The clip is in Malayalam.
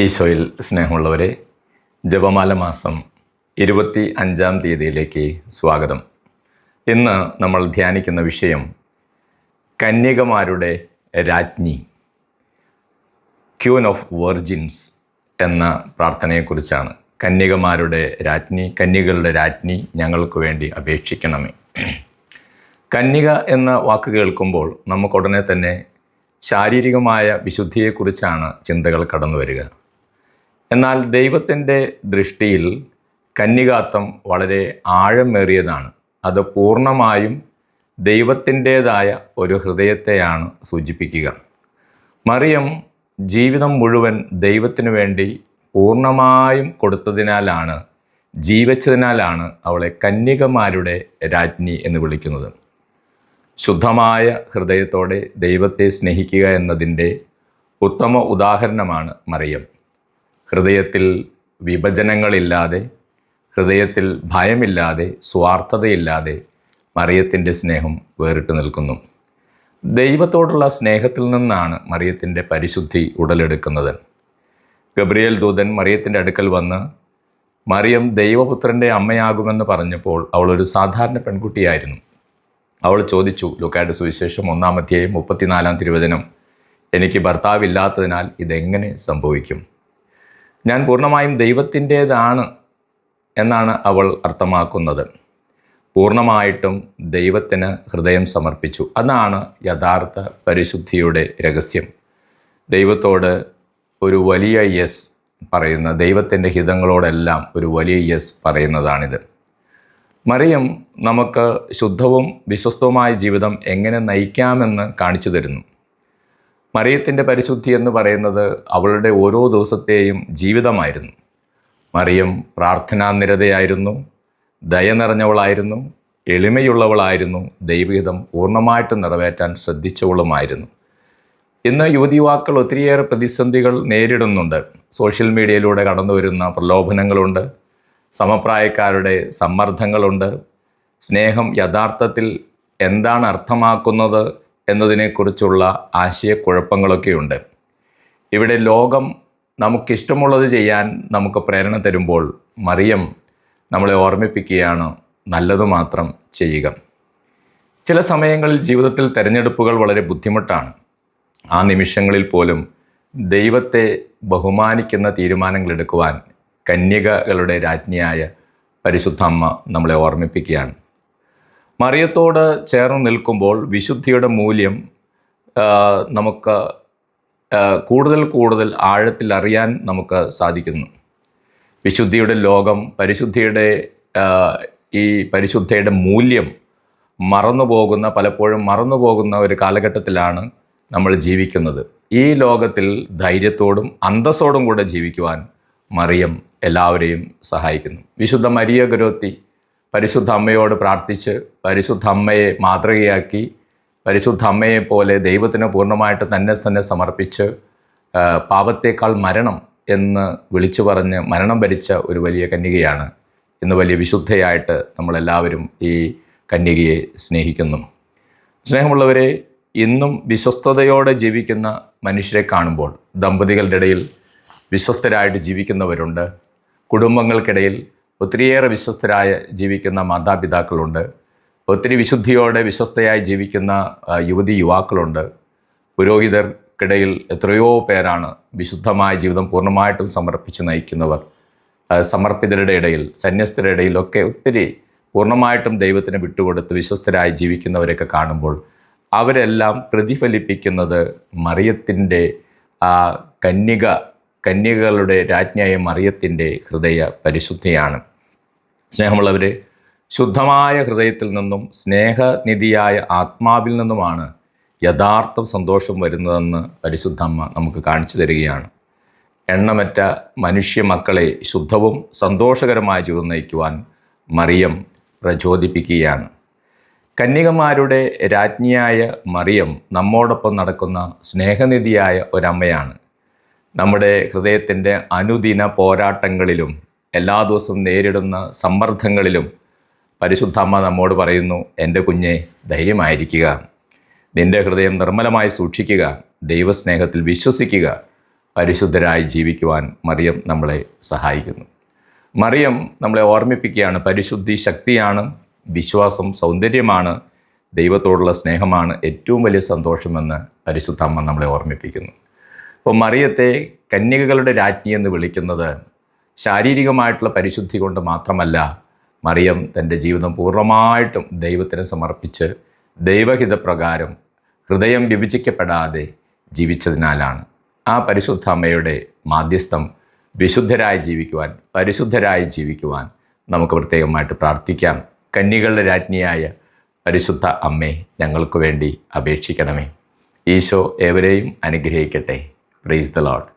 ഈശോയിൽ സ്നേഹമുള്ളവരെ ജപമാല മാസം ഇരുപത്തി അഞ്ചാം തീയതിയിലേക്ക് സ്വാഗതം. ഇന്ന് നമ്മൾ ധ്യാനിക്കുന്ന വിഷയം കന്യകമാരുടെ രാജ്ഞി ക്യൂൻ ഓഫ് വെർജിൻസ് എന്ന പ്രാർത്ഥനയെക്കുറിച്ചാണ്. കന്യകമാരുടെ രാജ്ഞി കന്യകളുടെ രാജ്ഞി ഞങ്ങൾക്ക് വേണ്ടി അപേക്ഷിക്കണമേ. കന്യക എന്ന വാക്ക് കേൾക്കുമ്പോൾ നമുക്കുടനെ തന്നെ ശാരീരികമായ വിശുദ്ധിയെക്കുറിച്ചാണ് ചിന്തകൾ കടന്നു വരിക എന്നാൽ ദൈവത്തിന്റെ ദൃഷ്ടിയിൽ കന്യകാത്വം വളരെ ആഴമേറിയതാണ്. അത് പൂർണമായും ദൈവത്തിന്റേതായ ഒരു ഹൃദയത്തെയാണ് സൂചിപ്പിക്കുക. മറിയം ജീവിതം മുഴുവൻ ദൈവത്തിനു വേണ്ടി പൂർണമായും കൊടുത്തതിനാലാണ് ജീവിച്ചതിനാലാണ് അവളെ കന്യകമാരുടെ രാജ്ഞി എന്ന് വിളിക്കുന്നത്. ശുദ്ധമായ ഹൃദയത്തോടെ ദൈവത്തെ സ്നേഹിക്കുക എന്നതിന്റെ ഉത്തമ ഉദാഹരണമാണ് മറിയം. ഹൃദയത്തിൽ വിഭജനങ്ങളില്ലാതെ ഹൃദയത്തിൽ ഭയമില്ലാതെ സ്വാർത്ഥതയില്ലാതെ മറിയത്തിന്റെ സ്നേഹം വേറിട്ട് നിൽക്കുന്നു. ദൈവത്തോടുള്ള സ്നേഹത്തിൽ നിന്നാണ് മറിയത്തിന്റെ പരിശുദ്ധി ഉടലെടുക്കുന്നത്. ഗബ്രിയേൽ ദൂതൻ മറിയത്തിന്റെ അടുക്കൽ വന്ന് മറിയം ദൈവപുത്രന്റെ അമ്മയാകുമെന്ന് പറഞ്ഞപ്പോൾ അവൾ ഒരു സാധാരണ പെൺകുട്ടിയായിരുന്നു. അവൾ ചോദിച്ചു ലുക്കായുടെ സുവിശേഷം ഒന്നാമധ്യായം മുപ്പത്തിനാലാം തിരുവചനം എനിക്ക് ഭർത്താവില്ലാത്തതിനാൽ ഇതെങ്ങനെ സംഭവിക്കും? ഞാൻ പൂർണമായും ദൈവത്തിന്റേതാണ് എന്നാണ് അവൾ അർത്ഥമാക്കുന്നത്. പൂർണമായിട്ടും ദൈവത്തിന് ഹൃദയം സമർപ്പിച്ചു. അതാണ് യഥാർത്ഥ പരിശുദ്ധിയുടെ രഹസ്യം. ദൈവത്തോട് ഒരു വലിയ യെസ് പറയുന്ന ദൈവത്തിന്റെ ഹിതങ്ങളോടെല്ലാം ഒരു വലിയ യെസ് പറയുന്നതാണിത്. മറിയം നമുക്ക് ശുദ്ധവും വിശ്വസ്തവുമായ ജീവിതം എങ്ങനെ നയിക്കാമെന്ന് കാണിച്ചു തരുന്നു. മറിയത്തിന്റെ പരിശുദ്ധി എന്ന് പറയുന്നത് അവളുടെ ഓരോ ദിവസത്തെയും ജീവിതമായിരുന്നു. മറിയം പ്രാർത്ഥനാനിരതയായിരുന്നു ദയ നിറഞ്ഞവളായിരുന്നു എളിമയുള്ളവളായിരുന്നു ദൈവഹിതം പൂർണമായിട്ട് നിറവേറ്റാൻ ശ്രദ്ധിച്ചവളുമായിരുന്നു. ഇന്ന് യുവതിയുവാക്കൾ ഒത്തിരിയേറെ പ്രതിസന്ധികൾ നേരിടുന്നുണ്ട്. സോഷ്യൽ മീഡിയയിലൂടെ കടന്നു വരുന്ന പ്രലോഭനങ്ങളുണ്ട് സമപ്രായക്കാരുടെ സമ്മർദ്ദങ്ങളുണ്ട് സ്നേഹം യഥാർത്ഥത്തിൽ എന്താണ് അർത്ഥമാക്കുന്നത് എന്നതിനെക്കുറിച്ചുള്ള ആശയക്കുഴപ്പങ്ങളൊക്കെയുണ്ട്. ഇവിടെ ലോകം നമുക്കിഷ്ടമുള്ളത് ചെയ്യാൻ നമുക്ക് പ്രേരണ തരുമ്പോൾ മറിയം നമ്മളെ ഓർമ്മിപ്പിക്കുകയാണ് നല്ലത് മാത്രം ചെയ്യുക. ചില സമയങ്ങളിൽ ജീവിതത്തിൽ തിരഞ്ഞെടുപ്പുകൾ വളരെ ബുദ്ധിമുട്ടാണ്. ആ നിമിഷങ്ങളിൽ പോലും ദൈവത്തെ ബഹുമാനിക്കുന്ന തീരുമാനങ്ങൾ എടുക്കുവാൻ കന്യകകളുടെ രാജ്ഞിയായ പരിശുദ്ധ അമ്മ നമ്മളെ ഓർമ്മിപ്പിക്കുകയാണ്. മറിയത്തോട് ചേർന്ന് നിൽക്കുമ്പോൾ വിശുദ്ധിയുടെ മൂല്യം നമുക്ക് കൂടുതൽ കൂടുതൽ ആഴത്തിൽ അറിയാൻ നമുക്ക് സാധിക്കുന്നു. വിശുദ്ധിയുടെ ലോകം പരിശുദ്ധിയുടെ ഈ പരിശുദ്ധയുടെ മൂല്യം മറന്നു പോകുന്ന പലപ്പോഴും മറന്നു പോകുന്ന ഒരു കാലഘട്ടത്തിലാണ് നമ്മൾ ജീവിക്കുന്നത്. ഈ ലോകത്തിൽ ധൈര്യത്തോടും അന്തസ്സോടും കൂടെ ജീവിക്കുവാൻ മറിയം എല്ലാവരെയും സഹായിക്കുന്നു. വിശുദ്ധ മരിയ ഗുരോത്തി പരിശുദ്ധ അമ്മയോട് പ്രാർത്ഥിച്ച് പരിശുദ്ധ അമ്മയെ മാതൃകയാക്കി പരിശുദ്ധ അമ്മയെ പോലെ ദൈവത്തിന് പൂർണമായിട്ട് തന്നെ തന്നെ സമർപ്പിച്ച് പാപത്തേക്കാൾ മരണം എന്ന് വിളിച്ചു പറഞ്ഞ് മരണം ഭരിച്ച ഒരു വലിയ കന്യകയാണ്. ഇന്ന് വലിയ വിശുദ്ധയായിട്ട് നമ്മളെല്ലാവരും ഈ കന്യകയെ സ്നേഹിക്കുന്നു. സ്നേഹമുള്ളവരെ ഇന്നും വിശ്വസ്തയോടെ ജീവിക്കുന്ന മനുഷ്യരെ കാണുമ്പോൾ ദമ്പതികളുടെ ഇടയിൽ വിശ്വസ്തരായിട്ട് ജീവിക്കുന്നവരുണ്ട്. കുടുംബങ്ങൾക്കിടയിൽ ഒത്തിരിയേറെ വിശ്വസ്തരായ ജീവിക്കുന്ന മാതാപിതാക്കളുണ്ട്. ഒത്തിരി വിശുദ്ധിയോടെ വിശ്വസ്തയായി ജീവിക്കുന്ന യുവതി യുവാക്കളുണ്ട്. പുരോഹിതർക്കിടയിൽ എത്രയോ പേരാണ് വിശുദ്ധമായ ജീവിതം പൂർണമായിട്ടും സമർപ്പിച്ച് നയിക്കുന്നവർ. സമർപ്പിതരുടെ ഇടയിൽ സന്യസ്തരുടെ ഇടയിലൊക്കെ ഒത്തിരി പൂർണമായിട്ടും ദൈവത്തിന് വിട്ടുകൊടുത്ത് വിശ്വസ്തരായി ജീവിക്കുന്നവരൊക്കെ കാണുമ്പോൾ അവരെല്ലാം പ്രതിഫലിപ്പിക്കുന്നത് മറിയത്തിന്റെ ആ കന്യക കന്യകകളുടെ രാജ്ഞിയായ മറിയത്തിന്റെ ഹൃദയ പരിശുദ്ധിയാണ്. സ്നേഹമുള്ളവർ ശുദ്ധമായ ഹൃദയത്തിൽ നിന്നും സ്നേഹനിധിയായ ആത്മാവിൽ നിന്നുമാണ് യഥാർത്ഥ സന്തോഷം വരുന്നതെന്ന് പരിശുദ്ധമ്മ നമുക്ക് കാണിച്ചു തരികയാണ്. എണ്ണമറ്റ മനുഷ്യ മക്കളെ ശുദ്ധവും സന്തോഷകരമായ ജീവിതം നയിക്കുവാൻ മറിയം പ്രചോദിപ്പിക്കുകയാണ്. കന്യകമാരുടെ രാജ്ഞിയായ മറിയം നമ്മോടൊപ്പം നടക്കുന്ന സ്നേഹനിധിയായ ഒരമ്മയാണ്. നമ്മുടെ ഹൃദയത്തിന്റെ അനുദിന പോരാട്ടങ്ങളിലും എല്ലാ ദിവസവും നേരിടുന്ന സമ്മർദ്ദങ്ങളിലും പരിശുദ്ധ അമ്മ നമ്മോട് പറയുന്നു എന്റെ കുഞ്ഞെ ധൈര്യമായിരിക്കുക. നിന്റെ ഹൃദയം നിർമ്മലമായി സൂക്ഷിക്കുക. ദൈവസ്നേഹത്തിൽ വിശ്വസിക്കുക. പരിശുദ്ധരായി ജീവിക്കുവാൻ മറിയം നമ്മളെ സഹായിക്കുന്നു. മറിയം നമ്മളെ ഓർമ്മിപ്പിക്കുകയാണ് പരിശുദ്ധി ശക്തിയാണ് വിശ്വാസം സൗന്ദര്യമാണ് ദൈവത്തോടുള്ള സ്നേഹമാണ് ഏറ്റവും വലിയ സന്തോഷമെന്ന് പരിശുദ്ധ അമ്മ നമ്മളെ ഓർമ്മിപ്പിക്കുന്നു. അപ്പോൾ മറിയത്തെ കന്യകകളുടെ രാജ്ഞി എന്ന് വിളിക്കുന്നത് ശാരീരികമായിട്ടുള്ള പരിശുദ്ധി കൊണ്ട് മാത്രമല്ല മറിയം തന്റെ ജീവിതം പൂർണമായിട്ടും ദൈവത്തിന് സമർപ്പിച്ച് ദൈവഹിതപ്രകാരം ഹൃദയം വിഭജിക്കപ്പെടാതെ ജീവിച്ചതിനാലാണ് ആ പരിശുദ്ധ അമ്മയുടെ മാധ്യസ്ഥം വിശുദ്ധരായി ജീവിക്കുവാൻ പരിശുദ്ധരായി ജീവിക്കുവാൻ നമുക്ക് പ്രത്യേകമായിട്ട് പ്രാർത്ഥിക്കാം. കന്യകളുടെ രാജ്ഞിയായ പരിശുദ്ധ അമ്മേ ഞങ്ങൾക്ക് വേണ്ടി അപേക്ഷിക്കണമേ. ഈശോ ഏവരെയും അനുഗ്രഹിക്കട്ടെ. Praise the load